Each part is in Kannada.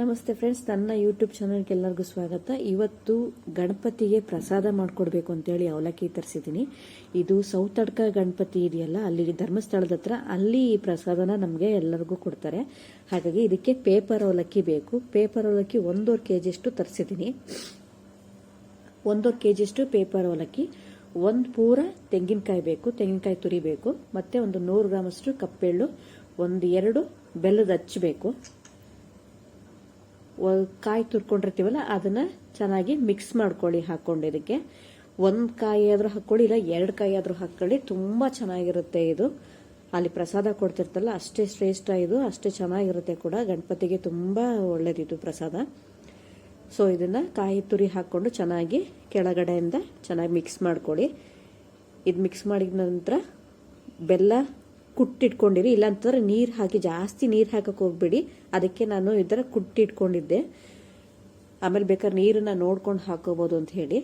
ನಮಸ್ತೆ ಫ್ರೆಂಡ್ಸ್ ನನ್ನ ಯೂಟ್ಯೂಬ್ ಚಾನಲ್ಗೆ ಎಲ್ಲರಿಗೂ ಸ್ವಾಗತ. ಇವತ್ತು ಗಣಪತಿಗೆ ಪ್ರಸಾದ ಮಾಡಿಕೊಡ್ಬೇಕು ಅಂತೇಳಿ ಅವಲಕ್ಕಿ ತರಿಸಿದ್ದೀನಿ. ಇದು ಸೌತಡ್ಕ ಗಣಪತಿ ಇದೆಯಲ್ಲ, ಅಲ್ಲಿ ಧರ್ಮಸ್ಥಳದ ಹತ್ರ, ಅಲ್ಲಿ ಈ ಪ್ರಸಾದನ ನಮಗೆ ಎಲ್ಲರಿಗೂ ಕೊಡ್ತಾರೆ. ಹಾಗಾಗಿ ಇದಕ್ಕೆ ಪೇಪರ್ ಅವಲಕ್ಕಿ ಬೇಕು. ಪೇಪರ್ ಅವಲಕ್ಕಿ ಒಂದೂವರೆ ಕೆ ಜಿಯಷ್ಟು ತರಿಸಿದ್ದೀನಿ. ಒಂದೂವರೆ ಕೆ ಜಿಯಷ್ಟು ಪೇಪರ್ ಅವಲಕ್ಕಿ, ಒಂದು ಪೂರ ತೆಂಗಿನಕಾಯಿ ಬೇಕು, ತೆಂಗಿನಕಾಯಿ ತುರಿಬೇಕು ಮತ್ತೆ ಒಂದು ನೂರು ಗ್ರಾಮಷ್ಟು ಕಪ್ಪೆಳ್ಳು, ಒಂದು ಎರಡು ಬೆಲ್ಲದ ಹಚ್ಚಬೇಕು ಕಾಯಿ ತುರ್ಕೊಂಡಿರ್ತೀವಲ್ಲ, ಅದನ್ನ ಚೆನ್ನಾಗಿ ಮಿಕ್ಸ್ ಮಾಡ್ಕೊಳ್ಳಿ ಹಾಕೊಂಡು ಇದಕ್ಕೆ. ಒಂದು ಕಾಯಿ ಆದ್ರೂ ಹಾಕೊಳ್ಳಿ ಇಲ್ಲ, ಎರಡು ಕಾಯಿ ಆದ್ರೂ ಹಾಕೊಳ್ಳಿ ತುಂಬಾ ಚೆನ್ನಾಗಿರುತ್ತೆ ಇದು. ಅಲ್ಲಿ ಪ್ರಸಾದ ಕೊಡ್ತಿರ್ತಲ್ಲ, ಅಷ್ಟೇ ಶ್ರೇಷ್ಠ ಇದು, ಅಷ್ಟೇ ಚೆನ್ನಾಗಿರುತ್ತೆ ಕೂಡ. ಗಣಪತಿಗೆ ತುಂಬಾ ಒಳ್ಳೇದಿದು ಪ್ರಸಾದ. ಸೊ ಇದನ್ನ ಕಾಯಿ ತುರಿ ಹಾಕೊಂಡು ಚೆನ್ನಾಗಿ ಕೆಳಗಡೆಯಿಂದ ಚೆನ್ನಾಗಿ ಮಿಕ್ಸ್ ಮಾಡ್ಕೊಳ್ಳಿ. ಇದು ಮಿಕ್ಸ್ ಮಾಡಿದ ನಂತರ ಬೆಲ್ಲ ಕುಟ್ಟಿಟ್ಕೊಂಡಿರಿ, ಇಲ್ಲಾಂತಂದ್ರೆ ನೀರು ಹಾಕಿ, ಜಾಸ್ತಿ ನೀರು ಹಾಕಕ್ಕೆ ಹೋಗ್ಬೇಡಿ. ಅದಕ್ಕೆ ನಾನು ಈ ಥರ ಕುಟ್ಟಿಟ್ಕೊಂಡಿದ್ದೆ. ಆಮೇಲೆ ಬೇಕಾದ್ರೆ ನೀರನ್ನ ನೋಡ್ಕೊಂಡು ಹಾಕೋಬೋದು ಅಂತ ಹೇಳಿ.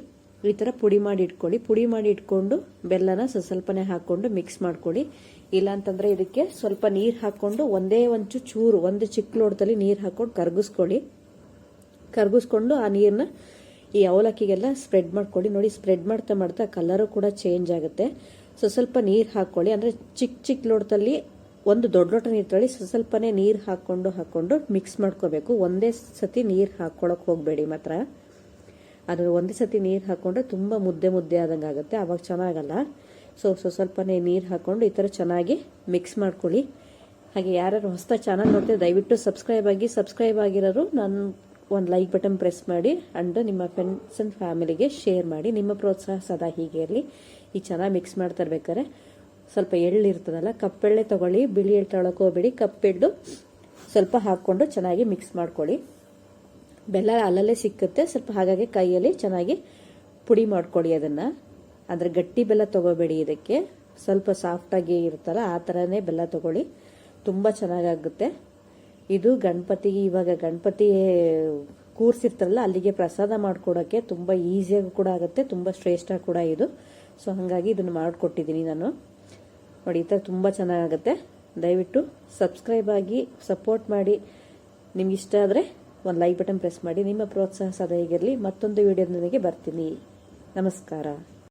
ಈ ಥರ ಪುಡಿ ಮಾಡಿ ಇಟ್ಕೊಳ್ಳಿ. ಪುಡಿ ಮಾಡಿ ಇಟ್ಕೊಂಡು ಬೆಲ್ಲನ ಸ್ವಲ್ಪ ಸ್ವಲ್ಪನೇ ಹಾಕೊಂಡು ಮಿಕ್ಸ್ ಮಾಡ್ಕೊಳ್ಳಿ. ಇಲ್ಲಾಂತಂದ್ರೆ ಇದಕ್ಕೆ ಸ್ವಲ್ಪ ನೀರು ಹಾಕ್ಕೊಂಡು ಒಂದೇ ಒಂದು ಚೂರು, ಒಂದು ಚಿಕ್ಕ ಲೋಟದಲ್ಲಿ ನೀರು ಹಾಕೊಂಡು ಕರಗಿಸ್ಕೊಳ್ಳಿ. ಕರಗಿಸ್ಕೊಂಡು ಆ ನೀರನ್ನ ಈ ಅವಲಕ್ಕಿಗೆಲ್ಲ ಸ್ಪ್ರೆಡ್ ಮಾಡ್ಕೊಳ್ಳಿ. ನೋಡಿ ಸ್ಪ್ರೆಡ್ ಮಾಡ್ತಾ ಮಾಡ್ತಾ ಕಲರು ಕೂಡ ಚೇಂಜ್ ಆಗುತ್ತೆ. ಸೊ ಸ್ವಲ್ಪ ನೀರು ಹಾಕ್ಕೊಳ್ಳಿ ಅಂದರೆ ಚಿಕ್ಕ ಚಿಕ್ಕ ಲೋಟದಲ್ಲಿ ಒಂದು ದೊಡ್ಡ ಲೋಟ ನೀರು ತಗೊಳ್ಳಿ ಸ್ವಲ್ಪನೇ ನೀರು ಹಾಕ್ಕೊಂಡು ಹಾಕ್ಕೊಂಡು ಮಿಕ್ಸ್ ಮಾಡ್ಕೋಬೇಕು. ಒಂದೇ ಸತಿ ನೀರು ಹಾಕ್ಕೊಳಕ್ಕೆ ಹೋಗಬೇಡಿ ಮಾತ್ರ. ಅದು ಒಂದೇ ಸತಿ ನೀರು ಹಾಕ್ಕೊಂಡ್ರೆ ತುಂಬ ಮುದ್ದೆ ಮುದ್ದೆ ಆದಂಗೆ ಆಗುತ್ತೆ. ಆವಾಗ ಚೆನ್ನಾಗಲ್ಲ. ಸೊ ಸೊ ಸ್ವಲ್ಪನೇ ನೀರು ಹಾಕ್ಕೊಂಡು ಈ ಥರ ಚೆನ್ನಾಗಿ ಮಿಕ್ಸ್ ಮಾಡ್ಕೊಳ್ಳಿ. ಹಾಗೆ ಯಾರು ಹೊಸ ಚಾನಲ್ ನೋಡ್ತೀವಿ ದಯವಿಟ್ಟು ಸಬ್ಸ್ಕ್ರೈಬ್ ಆಗಿ, ಸಬ್ಸ್ಕ್ರೈಬ್ ಆಗಿರೋರು ನಾನು ಒಂದು ಲೈಕ್ ಬಟನ್ ಪ್ರೆಸ್ ಮಾಡಿ. ಅಂಡ್ ನಿಮ್ಮ ಫ್ರೆಂಡ್ಸ್ ಅಂಡ್ ಫ್ಯಾಮಿಲಿಗೆ ಶೇರ್ ಮಾಡಿ. ನಿಮ್ಮ ಪ್ರೋತ್ಸಾಹ ಸದಾ ಹೀಗೆ ಇರಲಿ. ಈ ಚೆನ್ನಾಗಿ ಮಿಕ್ಸ್ ಮಾಡ್ತಾ ಇರ್ಬೇಕಾದ್ರೆ ಸ್ವಲ್ಪ ಎಳ್ಳು ಇರ್ತದಲ್ಲ, ಕಪ್ಪೆಳ್ಳೆ ತಗೊಳ್ಳಿ, ಬಿಳಿ ಎಳ್ಳು ತಗೊಳಕ್ ಹೋಗ್ಬೇಡಿ. ಕಪ್ಪೆಳ್ಳು ಸ್ವಲ್ಪ ಹಾಕ್ಕೊಂಡು ಚೆನ್ನಾಗಿ ಮಿಕ್ಸ್ ಮಾಡ್ಕೊಳ್ಳಿ. ಬೆಲ್ಲ ಅಲ್ಲಲ್ಲೇ ಸಿಕ್ಕುತ್ತೆ, ಸ್ವಲ್ಪ ಹಾಗಾಗಿ ಕೈಯಲ್ಲಿ ಚೆನ್ನಾಗಿ ಪುಡಿ ಮಾಡ್ಕೊಳ್ಳಿ ಅದನ್ನ. ಅಂದ್ರೆ ಗಟ್ಟಿ ಬೆಲ್ಲ ತಗೋಬೇಡಿ ಇದಕ್ಕೆ. ಸ್ವಲ್ಪ ಸಾಫ್ಟಾಗಿ ಇರುತ್ತಲ್ಲ, ಆ ತರನೇ ಬೆಲ್ಲ ತಗೊಳ್ಳಿ. ತುಂಬ ಚೆನ್ನಾಗಾಗುತ್ತೆ. ಇದು ಗಣಪತಿಗೆ ಇವಾಗ ಗಣಪತಿ ಕೂರ್ಸಿರ್ತಾರಲ್ಲ, ಅಲ್ಲಿಗೆ ಪ್ರಸಾದ ಮಾಡ್ಕೊಡೋಕ್ಕೆ ತುಂಬ ಈಸಿಯಾಗಿ ಕೂಡ ಆಗುತ್ತೆ, ತುಂಬ ಶ್ರೇಷ್ಠ ಕೂಡ ಇದು. ಸೊ ಹಾಗಾಗಿ ಇದನ್ನು ಮಾಡಿಕೊಟ್ಟಿದ್ದೀನಿ ನಾನು. ನೋಡಿ, ಈ ಥರ ತುಂಬ ಚೆನ್ನಾಗುತ್ತೆ ದಯವಿಟ್ಟು ಸಬ್ಸ್ಕ್ರೈಬ್ ಆಗಿ ಸಪೋರ್ಟ್ ಮಾಡಿ. ನಿಮ್ಗೆ ಇಷ್ಟ ಆದರೆ ಒಂದು ಲೈಕ್ ಬಟನ್ ಪ್ರೆಸ್ ಮಾಡಿ. ನಿಮ್ಮ ಪ್ರೋತ್ಸಾಹ ಸದಾ ಹೀಗಿರಲಿ, ಮತ್ತೊಂದು ವಿಡಿಯೋದೊಂದಿಗೆ ಬರ್ತೀನಿ. ನಮಸ್ಕಾರ.